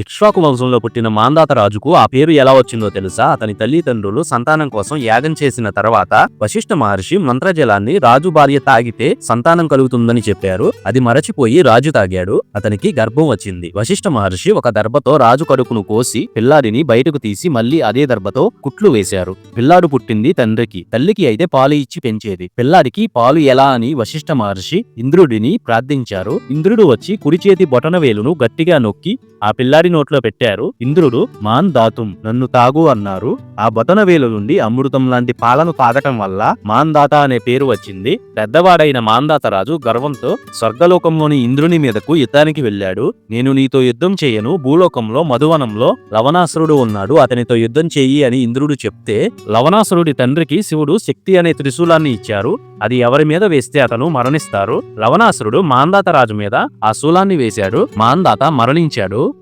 ఇక్ష్వాకు వంశంలో పుట్టిన మాందాత రాజుకు ఆ పేరు ఎలా వచ్చిందో తెలుసా? అతని తల్లిదండ్రులు సంతానం కోసం యాగం చేసిన తర్వాత వశిష్ఠ మహర్షి మంత్రజలాన్ని రాజు భార్య తాగితే సంతానం కలుగుతుందని చెప్పారు. అది మరచిపోయి రాజు తాగాడు. అతనికి గర్భం వచ్చింది. వశిష్ఠ మహర్షి ఒక దర్భతో రాజు కడుపును కోసి పిల్లాడిని బయటకు తీసి మళ్ళీ అదే దర్భతో కుట్లు వేశారు. పిల్లాడు పుట్టింది తండ్రికి. తల్లికి అయితే పాలు ఇచ్చి పెంచేది. పిల్లాడికి పాలు ఎలా అని వశిష్ఠ మహర్షి ఇంద్రుడిని ప్రార్థించారు. ఇంద్రుడు వచ్చి కుడి చేతి బొటన వేలును గట్టిగా నొక్కి ఆ పిల్లాడి నోట్లో పెట్టారు. ఇంద్రుడు మాన్ దాతుం నన్ను తాగు అన్నారు. ఆ బొటన వేలు నుండి అమృతం లాంటి పాలను తాగటం వల్ల మాందాత అనే పేరు వచ్చింది. పెద్దవాడైన మాందాత రాజు గర్వంతో స్వర్గలోకంలోని ఇంద్రుని మీదకు యుద్ధానికి వెళ్ళాడు. నేను నీతో యుద్ధం చేయను. భూలోకంలో మధువనంలో లవణాసురుడు ఉన్నాడు. అతనితో యుద్ధం చెయ్యి అని ఇంద్రుడు చెప్తే లవణాసురుడి తండ్రికి శివుడు శక్తి అనే త్రిశూలాన్ని ఇచ్చారు. అది ఎవరి మీద వేస్తే అతను మరణిస్తారు. లవణాసురుడు మాందాత రాజు మీద ఆ శూలాన్ని వేశాడు. మాందాత మరణించాడు.